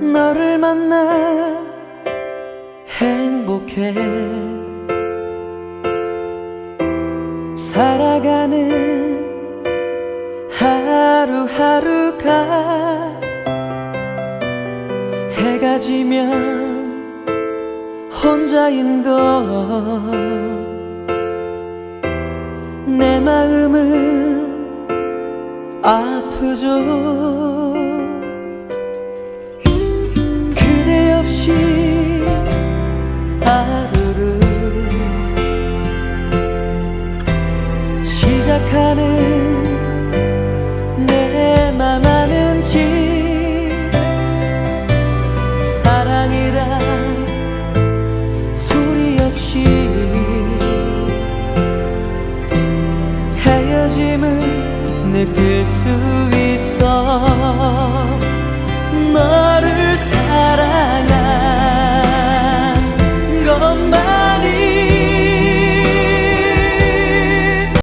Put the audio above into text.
너를 만나 행복해. 살아가는 하루하루가 해가 지면 혼자인 걸내 마음은 아프죠 가는내 맘 아는지 사랑이란 소리 없이 헤어짐을 느낄 수 있어.